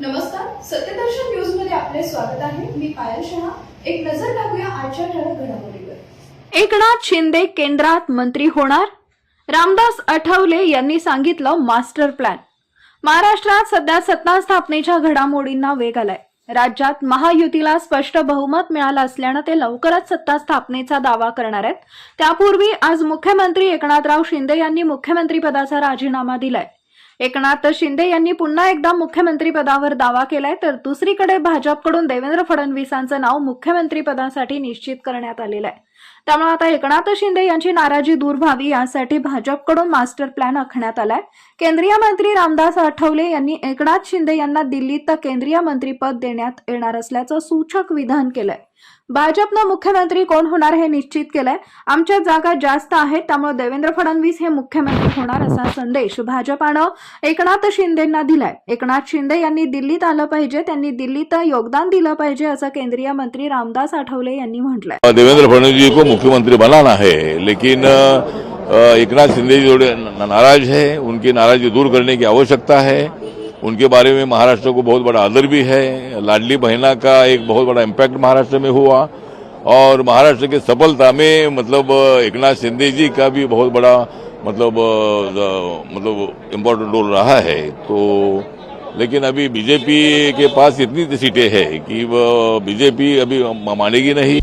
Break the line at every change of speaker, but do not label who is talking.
नमस्कार सत्यदर्शन न्यूजमध्ये आपले स्वागत आहे. मी पायल शहा. एक नजर टाकूया आजच्या ठळक घडामोडीवर.
एकनाथ शिंदे केंद्रात मंत्री होणार? रामदास आठवले यांनी सांगितलं मास्टर प्लॅन. महाराष्ट्रात सध्या सत्ता स्थापनेच्या घडामोडींना वेग आलाय. राज्यात महायुतीला स्पष्ट बहुमत मिळालं असल्यानं ते लवकरच सत्ता स्थापनेचा दावा करणार आहेत. त्यापूर्वी आज मुख्यमंत्री एकनाथराव शिंदे यांनी मुख्यमंत्रीपदाचा राजीनामा दिलाय. एकनाथ शिंदे यांनी पुन्हा एकदा मुख्यमंत्रीपदावर दावा केलाय तर दुसरीकडे भाजपकडून देवेंद्र फडणवीसांचं नाव मुख्यमंत्रीपदासाठी निश्चित करण्यात आलेलं आहे. त्यामुळे आता एकनाथ शिंदे यांची नाराजी दूर व्हावी यासाठी भाजपकडून मास्टर प्लॅन आखण्यात आलाय. केंद्रीय मंत्री रामदास आठवले यांनी एकनाथ शिंदे यांना दिल्लीत केंद्रीय मंत्रीपद देण्यात येणार असल्याचं सूचक विधान केलंय. भाजपनं मुख्यमंत्री कोण होणार हे निश्चित केलंय. आमच्या जागा जास्त आहेत त्यामुळे देवेंद्र फडणवीस हे मुख्यमंत्री होणार असा संदेश भाजपानं एकनाथ शिंदेना दिलाय. एकनाथ शिंदे यांनी दिल्लीत आलं पाहिजे त्यांनी दिल्लीत योगदान दिलं पाहिजे असं केंद्रीय मंत्री रामदास आठवले यांनी म्हटलंय.
देवेंद्र फडणवीस जी को मुख्यमंत्री बनाना है, लेकिन एक नाथ शिंदे जी थोड़े नाराज़ है। उनकी नाराज़गी दूर करने की आवश्यकता है। उनके बारे में महाराष्ट्र को बहुत बड़ा आदर भी है। लाडली बहना का एक बहुत बड़ा इम्पैक्ट महाराष्ट्र में हुआ। और महाराष्ट्र की सफलता में मतलब एक नाथ शिंदे जी का भी बहुत बड़ा मतलब मतलब इम्पोर्टेंट रोल रहा है। तो लेकिन अभी बीजेपी के पास इतनी सीटें हैं कि बीजेपी अभी मानेगी नहीं।